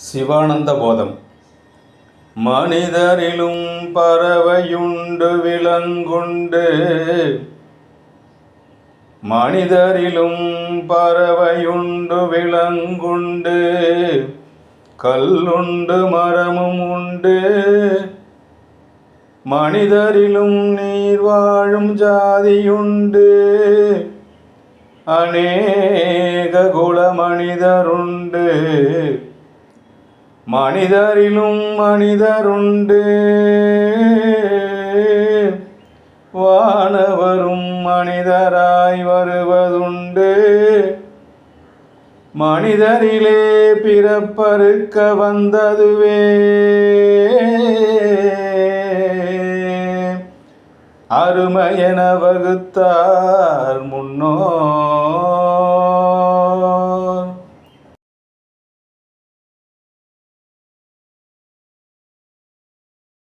சிவானந்த போதம் மனிதரிலும் பறவையுண்டு விலங்குண்டு. மனிதரிலும் பறவையுண்டு விலங்குண்டு. கல்லுண்டு மரமும் உண்டு. மனிதரிலும் நீர் வாழும் ஜாதியுண்டு. அநேக குல மனிதருண்டு. மனிதரிலும் மனிதருண்டு. வானவரும் மனிதராய் வருவதுண்டு. மனிதரிலே பிறப்பறுக்க வந்ததுவே. அருமையென வகுத்தார் முன்னோ